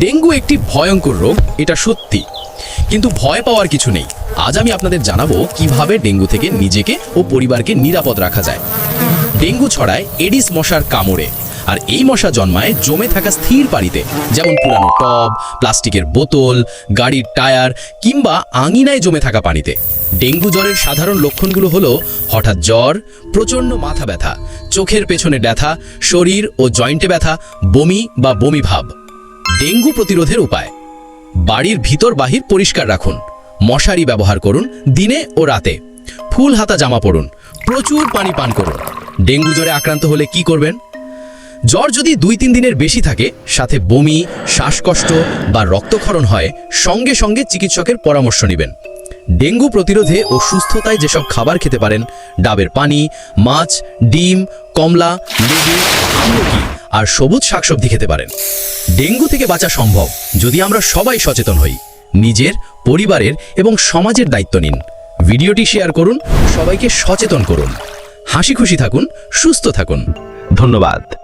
Dengue একটি ভয়ঙ্কর রোগ, এটা সত্যি। কিন্তু ভয় পাওয়ার কিছু নেই। আজ আমি আপনাদের জানাব কীভাবে ডেঙ্গু থেকে নিজেকে ও পরিবারকে নিরাপদ রাখা যায়। ডেঙ্গু ছড়ায় এডিস মশার কামড়ে, আর এই মশা জন্মায় জমে থাকা স্থির পানিতে, যেমন পুরানো টব, প্লাস্টিকের বোতল, গাড়ির টায়ার, কিংবা আঙিনায় জমে থাকা পানিতে। ডেঙ্গু জ্বরের সাধারণ লক্ষণগুলো হলো হঠাৎ জ্বর, প্রচণ্ড মাথা ব্যথা, চোখের পেছনে ব্যথা, শরীর ও জয়েন্টে ব্যথা, বমি বা বমি ভাব। ডেঙ্গু প্রতিরোধের উপায়। বাড়ির ভিতর বাহির পরিষ্কার রাখুন। মশারি ব্যবহার করুন দিনে ও রাতে। ফুল হাতা জামা পরুন। প্রচুর পানি পান করুন। ডেঙ্গু জ্বরে আক্রান্ত হলে কি করবেন? জ্বর যদি দুই তিন দিনের বেশি থাকে, সাথে বমি, শ্বাসকষ্ট বা রক্তক্ষরণ হয়, সঙ্গে সঙ্গে চিকিৎসকের পরামর্শ নেবেন। ডেঙ্গু প্রতিরোধে ও সুস্থতায় যেসব খাবার খেতে পারেন, ডাবের পানি, মাছ, ডিম, কমলা, লেবু, আমলকি আর সবুজ শাকসবজি খেতে পারেন। ডেঙ্গু থেকে বাঁচা সম্ভব, যদি আমরা সবাই সচেতন হই। নিজের, পরিবারের এবং সমাজের দায়িত্ব নিন। ভিডিওটি শেয়ার করুন, সবাইকে সচেতন করুন। হাসি খুশি থাকুন, সুস্থ থাকুন। ধন্যবাদ।